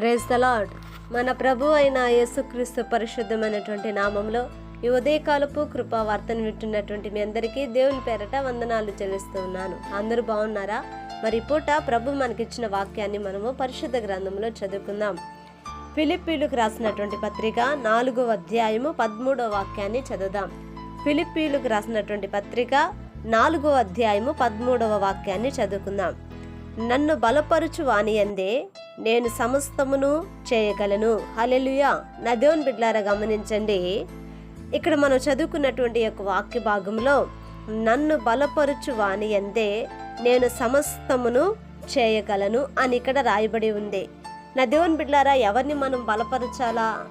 Praise the lord మన ప్రభు అయిన యేసుక్రీస్తు పరిశుద్ధమైనటువంటి నామంలో ఈ ఉదయకాలపు కృపా వార్తను వింటున్నటువంటి మీ అందరికీ దేవుని పేరట వందనాలు చెల్లిస్తూ ఉన్నాను అందరూ బాగున్నారా? మరి పూట ప్రభు మనకిచ్చిన వాక్యాన్ని మనము పరిశుద్ధ గ్రంథంలో చదువుకుందాం. ఫిలిప్పీలకు రాసినటువంటి పత్రిక నాలుగో అధ్యాయము పదమూడవ వాక్యాన్ని చదువుదాం. ఫిలిప్పీలకు రాసినటువంటి పత్రిక నాలుగో అధ్యాయము పదమూడవ వాక్యాన్ని చదువుకుందాం. నన్ను బలపరుచు అందే నేను సమస్తమును చేయగలను. హలెలుయా నా దేవుని బిడ్లారా గమనించండి. ఇక్కడ మనం చదువుకున్నటువంటి యొక్క వాక్య భాగంలో నన్ను బలపరుచు అందే నేను సమస్తమును చేయగలను అని ఇక్కడ రాయబడి ఉంది. నా దేవుని బిడ్లారా ఎవరిని మనం బలపరచాలా?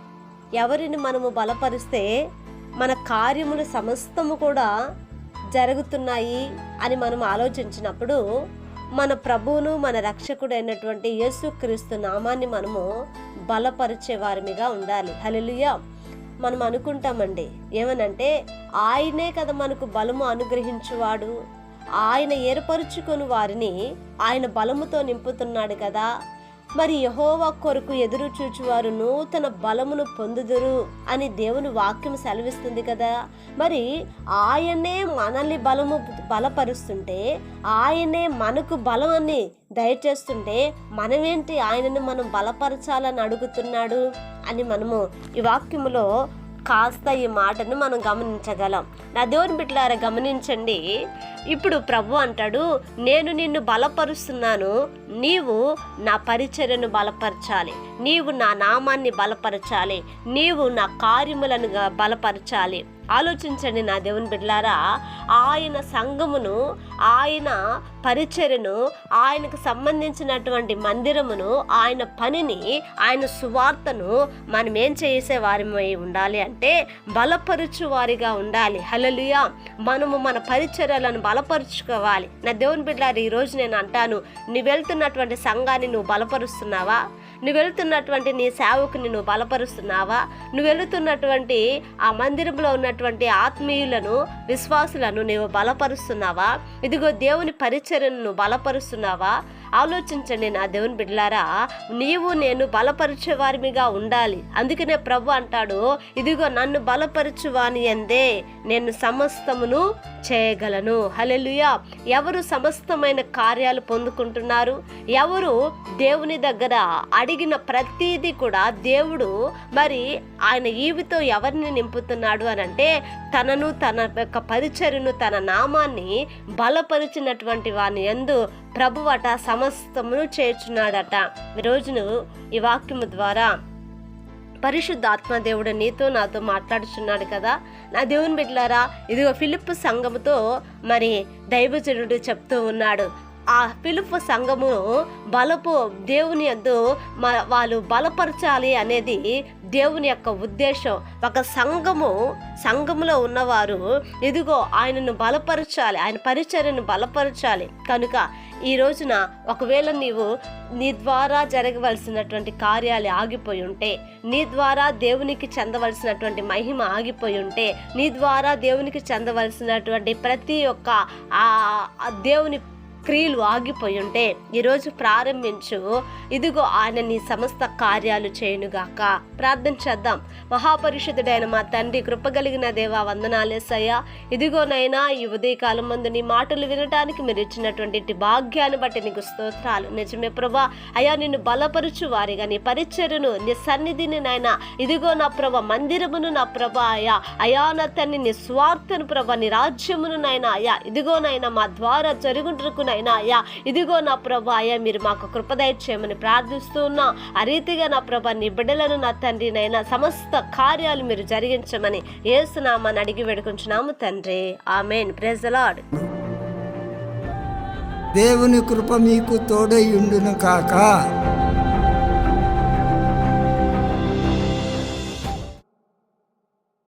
ఎవరిని మనము బలపరిస్తే మన కార్యములు సమస్తము కూడా జరుగుతున్నాయి అని మనం ఆలోచించినప్పుడు మన ప్రభువును మన రక్షకుడు అయినటువంటి యేసుక్రీస్తు నామాన్ని మనము బలపరిచే వారిగా ఉండాలి. హల్లెలూయా. మనం అనుకుంటామండి ఏమనంటే ఆయనే కదా మనకు బలము అనుగ్రహించువాడు. ఆయన ఏర్పరుచుకొని వారిని ఆయన బలముతో నింపుతున్నాడు కదా. మరి యహోవా కొరకు ఎదురు చూచువారు నూతన బలమును పొందుదురు అని దేవుని వాక్యం సెలవిస్తుంది కదా. మరి ఆయనే మనల్ని బలము బలపరుస్తుంటే ఆయనే మనకు బలమని దయచేస్తుంటే మనమేంటి ఆయనను మనం బలపరచాలని అడుగుతున్నాడు అని మనము ఈ వాక్యములో కాస్త ఈ మాటను మనం గమనించగలం. నా దేవుని బిడ్డలారా గమనించండి. ఇప్పుడు ప్రభు అంటాడు నేను నిన్ను బలపరుస్తున్నాను. నీవు నా పరిచర్యను బలపరచాలి. నీవు నా నామాన్ని బలపరచాలి. నీవు నా కార్యములను బలపరచాలి. ఆలోచించండి నా దేవుని బిడ్డలారా. ఆయన సంఘమును ఆయన పరిచర్యను ఆయనకు సంబంధించినటువంటి మందిరమును ఆయన పనిని ఆయన సువార్తను మనం ఏం చేసే వారిమై ఉండాలి అంటే బలపరుచు వారిగా ఉండాలి. హలలుయా మనము మన పరిచర్యలను బలపరుచుకోవాలి. నా దేవుని బిడ్డలారా ఈరోజు నేను అంటాను నువ్వు వెళ్తున్నటువంటి సంఘాన్ని నువ్వు బలపరుస్తున్నావా? నువ్వు వెళుతున్నటువంటి నీ సేవకుని నువ్వు బలపరుస్తున్నావా? నువ్వు వెళుతున్నటువంటి ఆ మందిరంలో ఉన్నటువంటి ఆత్మీయులను విశ్వాసులను నువ్వు బలపరుస్తున్నావా? ఇదిగో దేవుని పరిచర్యను నువ్వు బలపరుస్తున్నావా? ఆలోచించండి నా దేవుని బిడ్డలారా నీవు నేను బలపరిచే వారిమిగా ఉండాలి. అందుకనే ప్రభు అంటాడు ఇదిగో నన్ను బలపరచువాని అందే నేను సమస్తమును చేయగలను. హలెలుయా ఎవరు సమస్తమైన కార్యాలు పొందుకుంటున్నారు? ఎవరు దేవుని దగ్గర అడిగిన ప్రతిదీ కూడా దేవుడు మరి ఆయన ఈవితో ఎవరిని నింపుతున్నాడు అని అంటే తనను తన యొక్క పరిచర్ను తన నామాన్ని బలపరిచినటువంటి వాని ఎందు ప్రభువట సమస్తమును చేర్చున్నాడట. ఈరోజు రోజును ఈ వాక్యము ద్వారా పరిశుద్ధ ఆత్మదేవుడు నీతో నాతో మాట్లాడుచున్నాడు కదా. నా దేవుని బిడ్డలారా ఇదిగో ఫిలిప్ సంఘముతో మరి దైవజనుడు చెప్తూ ఉన్నాడు. ఆ పిలుపు సంఘము బలపు దేవుని యొద్దు మ- వాళ్ళు బలపరచాలి అనేది దేవుని యొక్క ఉద్దేశం. ఒక సంఘము సంఘములో ఉన్నవారు ఇదిగో ఆయనను బలపరచాలి ఆయన పరిచర్యను బలపరచాలి. కనుక ఈ రోజున ఒకవేళ నీవు నీ ద్వారా జరగవలసినటువంటి కార్యాలు ఆగిపోయి ఉంటే నీ ద్వారా దేవునికి చెందవలసినటువంటి మహిమ ఆగిపోయి ఉంటే నీ ద్వారా దేవునికి చెందవలసినటువంటి ప్రతి ఒక్క దేవుని క్రియలు ఆగిపోయి ఉంటే ఈరోజు ప్రారంభించు. ఇదిగో ఆయన నీ సమస్త కార్యాలు చేయనుగాక. ప్రార్థన చేద్దాం. మహాపరిషుద్ధుడైన మా తండ్రి కృపగలిగిన దేవా వందనాలేసయ్యా ఇదిగోనైనా ఈ ఉదయకాలం మందు నీ మాటలు వినటానికి మీరు ఇచ్చినటువంటి భాగ్యాన్ని బట్టి నీకు స్తోత్రాలు. నిజమే ప్రభా. అయ్యా నిన్ను బలపరుచు వారిగా నీ పరిచర్యను నీ సన్నిధిని నాయన. ఇదిగో నా ప్రభ మందిరమును నా ప్రభ అయ్యా. అయా నా తన్ని నీ స్వార్థను ప్రభ నీ రాజ్యమును నాయన అయ్యా. ఇదిగోనైనా మా ద్వారా జరుగుంటుకునైనా అయ్యా ఇదిగో నా ప్రభా అయ్యా మీరు మాకు కృపదయ చేయమని ప్రార్థిస్తూ ఉన్నా. ఆ రీతిగా నా ప్రభా నీ బిడ్డలను నా తండ్రినైనా సమస్త కార్యాలు మీరు జరిగించమని ఏసునామని అడిగి వేడుకుంటున్నాము తండ్రి. ఆమెన్. ప్రెజ్ లాడ్ దేవుని కృప మీకు తోడై ఉండును కాక.